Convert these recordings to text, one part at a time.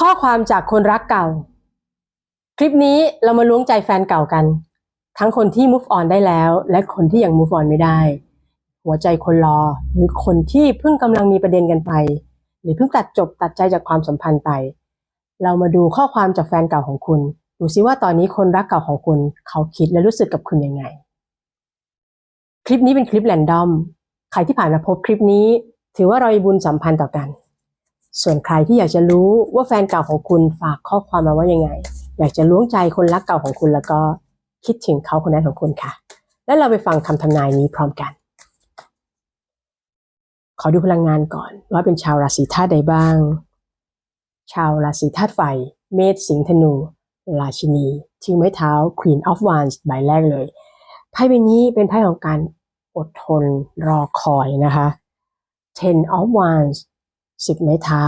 ข้อความจากคนรักเก่า คลิปนี้เรามาล้วงใจแฟนเก่ากัน ทั้งคนที่ move on ได้แล้ว และคนที่ยัง move on ไม่ได้ หัวใจคนรอหรือคนที่เพิ่งกำลังมีประเด็นกันไป หรือเพิ่งตัดจบตัดใจจากความสัมพันธ์ไป เรามาดูข้อความจากแฟนเก่าของคุณดูซิว่าตอนนี้คนรักเก่าของคุณเขาคิดและรู้สึกกับคุณยังไง คลิปนี้เป็นคลิปแรนดอม ใครที่ผ่านมาพบคลิปนี้ ถือว่าเรามีบุญสัมพันธ์ต่อกัน ส่วนใครที่อยากจะรู้ว่าแฟนเก่าของคุณฝากข้อความมาว่ายังไง อยากจะล้วงใจคนรักเก่าของคุณแล้วก็คิดถึงเขาคนนั้นของคุณค่ะ แล้วเราไปฟังคำทำนายนี้พร้อมกัน ขอดูพลังงานก่อน ว่าเป็นชาวราศีธาตุใดบ้าง ชาวราศีธาตุไฟ เมษสิงห์ธนู ราชินีถือไม้เท้า Queen of Wands ใบแรกเลยไพ่ใบนี้เป็นไพ่ของการอดทนรอคอยนะคะ Ten of Wands สิบไม้เท้า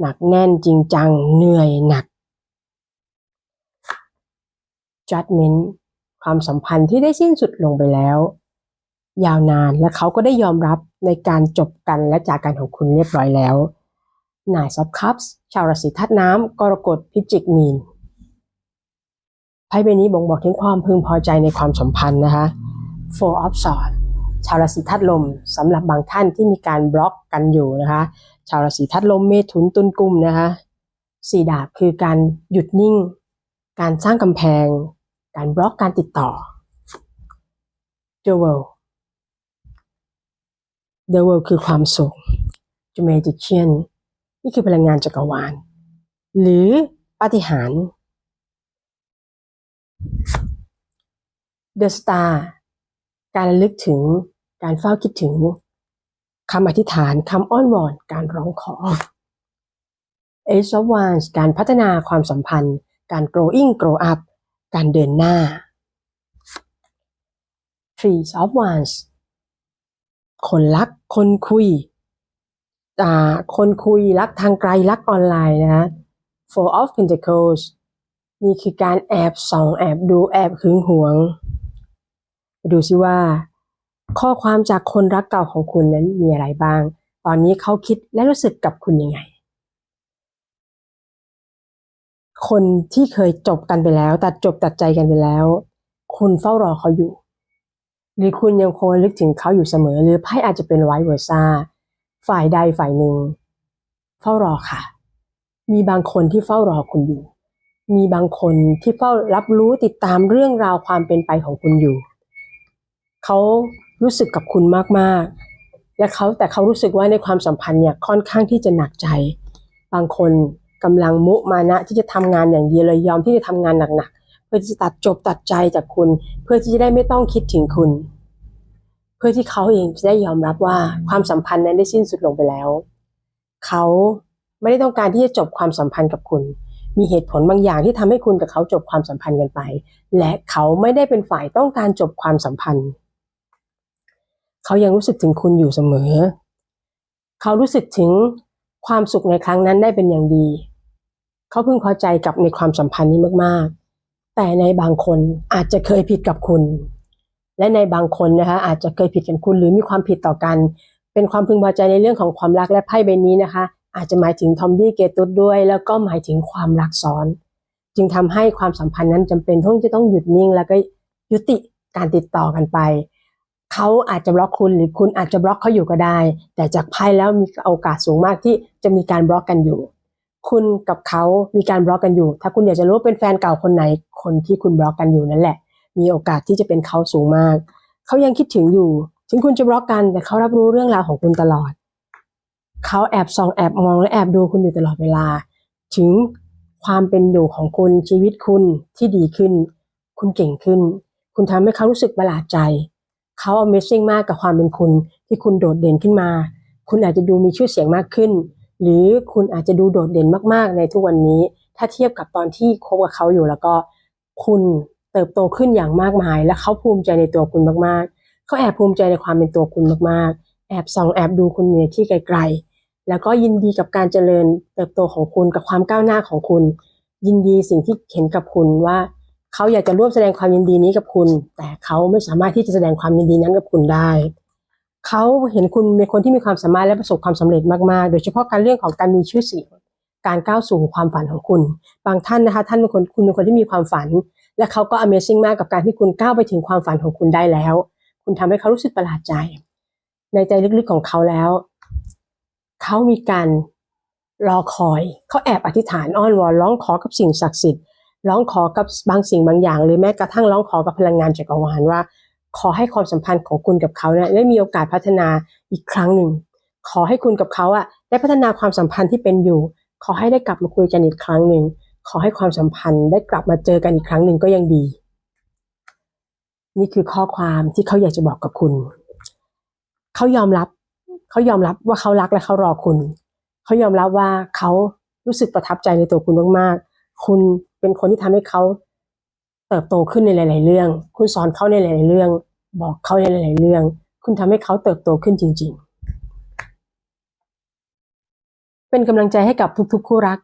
หนักแน่นจริงจัง เหนื่อยหนัก Judgment ความสัมพันธ์ที่ได้สิ้นสุดลงไปแล้ว ยาวนานและเขาก็ได้ยอมรับในการจบกันและจากกันของคุณเรียบร้อยแล้วนายซอฟคัพส์ชาวราศีธาตุน้ำกรกฎพิจิกมีนไพ่ใบนี้บ่งบอกถึงความพึงพอใจในความสัมพันธ์นะคะ Four of Swords ชาวราศีธาตุลมสำหรับบางท่านที่มีการบล็อกกันอยู่นะคะ ชาวราศีธาตุลมเมถุนตุลกุมนะคะสี่ดาบคือการหยุดนิ่ง การสร้างกำแพง การบล็อกการติดต่อ The World The World คือความสุข The Magician นี่คือพลังงานจักรวาล หรือปาฏิหาริย์ The Star การระลึกถึง การเฝ้าคิดถึงคำอธิษฐานคำอ้อนวอนการร้องขอ Ace of Wands การพัฒนาความสัมพันธ์ การ growing grow up การเดินหน้า Three of Wands คนรักคนคุยอ่าคนคุยรักทางไกลรักออนไลน์นะคะ Four of Pentacles นี่คือการแอบส่องแอบดูแอบหึงหวง ดูซิว่า ข้อความจากคนรักเก่าของคุณนั้นมีอะไรบ้าง ตอนนี้เขาคิดและรู้สึกกับคุณยังไง คนที่เคยจบกันไปแล้ว ตัดจบตัดใจกันไปแล้ว คุณเฝ้ารอเขาอยู่ หรือคุณยังคงลึกถึงเขาอยู่เสมอ หรือไพ่อาจจะเป็นไวเวอร์ซ่าฝ่ายใดฝ่ายหนึ่ง เฝ้ารอค่ะ มีบางคนที่เฝ้ารอคุณอยู่ มีบางคนที่เฝ้ารับรู้ติดตามเรื่องราวความเป็นไปของคุณอยู่ เขา รู้สึกกับคุณมากๆ และเขาแต่เขารู้สึกว่าในความสัมพันธ์เนี่ยค่อนข้างที่จะหนักใจ บางคนกำลังมุมานะที่จะทำงานอย่างเดียวเลยยอมที่จะทำงานหนักๆ เพื่อที่จะตัดจบตัดใจจากคุณ เพื่อที่จะได้ไม่ต้องคิดถึงคุณ เพื่อที่เขาเองจะได้ยอมรับว่าความสัมพันธ์นั้นได้สิ้นสุดลงไปแล้ว เขาไม่ได้ต้องการที่จะจบความสัมพันธ์กับคุณ มีเหตุผลบางอย่างที่ทำให้คุณกับเขาจบความสัมพันธ์กันไป และเขาไม่ได้เป็นฝ่ายต้องการจบความสัมพันธ์ เขายังรู้สึกถึงคุณอยู่เสมอ เขารู้สึกถึงความสุขในครั้งนั้นได้เป็นอย่างดี เขาพึงพอใจกับในความสัมพันธ์นี้มากๆ แต่ในบางคนอาจจะเคยผิดกับคุณ และในบางคนนะคะอาจจะเคยผิดกับคุณหรือมีความผิดต่อกัน เป็นความพึงพอใจในเรื่องของความรักและไพ่ใบนี้นะคะ อาจจะหมายถึงทอมบี้เกตุสด้วย แล้วก็หมายถึงความรักซ้อน จึงทำให้ความสัมพันธ์นั้นจำเป็นที่จะต้องหยุดนิ่งแล้วก็ยุติการติดต่อกันไป เขาอาจจะบล็อกคุณหรือคุณอาจจะบล็อกเขาอยู่ก็ได้ แต่จากไพ่แล้วมีโอกาสสูงมากที่จะมีการบล็อกกันอยู่ คุณกับเขามีการบล็อกกันอยู่ ถ้าคุณอยากจะรู้เป็นแฟนเก่าคนไหน คนที่คุณบล็อกกันอยู่นั่นแหละ มีโอกาสที่จะเป็นเขาสูงมาก เขายังคิดถึงอยู่ ถึงคุณจะบล็อกกัน แต่เขารับรู้เรื่องราวของคุณตลอด เขาแอบส่องแอบมองและแอบดูคุณอยู่ตลอดเวลา ถึงความเป็นอยู่ของคุณชีวิตคุณที่ดีขึ้น คุณเก่งขึ้น คุณทำให้เขารู้สึกประหลาดใจ เขา Amazing มากกับความเป็นคุณ ที่คุณโดดเด่นขึ้นมา คุณอาจจะดูมีชื่อเสียงมากขึ้น หรือคุณอาจจะดูโดดเด่นมากๆ ในทุกวันนี้ ถ้าเทียบกับตอนที่คบกับเขาอยู่แล้วก็ คุณเติบโตขึ้นอย่างมากมาย และเขาภูมิใจในตัวคุณมากๆ เขาแอบภูมิใจในความเป็นตัวคุณมากๆ แอบส่องแอบดูคุณในที่ไกลๆ แล้วก็ยินดีกับการเจริญเติบโตของคุณกับความก้าวหน้าของคุณ ยินดีสิ่งที่เห็นกับคุณว่า เขาอยากจะร่วมแสดงความยินดีนี้กับคุณ แต่เขาไม่สามารถที่จะแสดงความยินดีนั้นกับคุณได้ เขาเห็นคุณเป็นคนที่มีความสามารถและประสบความสำเร็จมากๆ โดยเฉพาะการเรื่องของการมีชื่อเสียง การก้าวสู่ความฝันของคุณ บางท่านนะคะ ท่านเป็นคนคุณเป็นคนที่มีความฝัน และเขาก็ Amazing มากกับการที่คุณก้าวไปถึงความฝันของคุณได้แล้ว คุณทำให้เขารู้สึกประหลาดใจ ในใจลึกๆของเขาแล้ว เขามีการรอคอย เขาแอบอธิษฐานอ้อนวอนร้องขอกับสิ่งศักดิ์สิทธิ์ ร้องขอกับบางสิ่งบางอย่าง หรือแม้กระทั่งร้องขอกับพลังงานจักรวาลว่า ขอให้ความสัมพันธ์ของคุณกับเขาเนี่ยได้มีโอกาสพัฒนาอีกครั้งหนึ่ง ขอให้คุณกับเขาอะได้พัฒนาความสัมพันธ์ที่เป็นอยู่ ขอให้ได้กลับมาคุยกันอีกครั้งหนึ่งขอให้ความสัมพันธ์ได้กลับมาเจอกันอีกครั้งหนึ่งก็ยังดี นี่คือข้อความที่เขาอยากจะบอกกับคุณ เขายอมรับ เขายอมรับว่าเขารักและเขารอคุณ เขายอมรับว่าเขารู้สึกประทับใจในตัวคุณมากๆ คุณ เป็นคนที่ทำให้เขาเติบโตขึ้นในหลาย ๆ เรื่อง คุณสอนเขาในหลาย ๆ เรื่อง บอกเขาในหลาย ๆ เรื่อง คุณทำให้เขาเติบโตขึ้นจริง ๆ เป็นกำลังใจให้กับทุก ๆ คู่รัก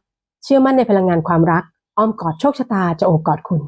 เชื่อมั่นในพลังงานความรัก อ้อมกอดโชคชะตาจะโอบกอดคุณ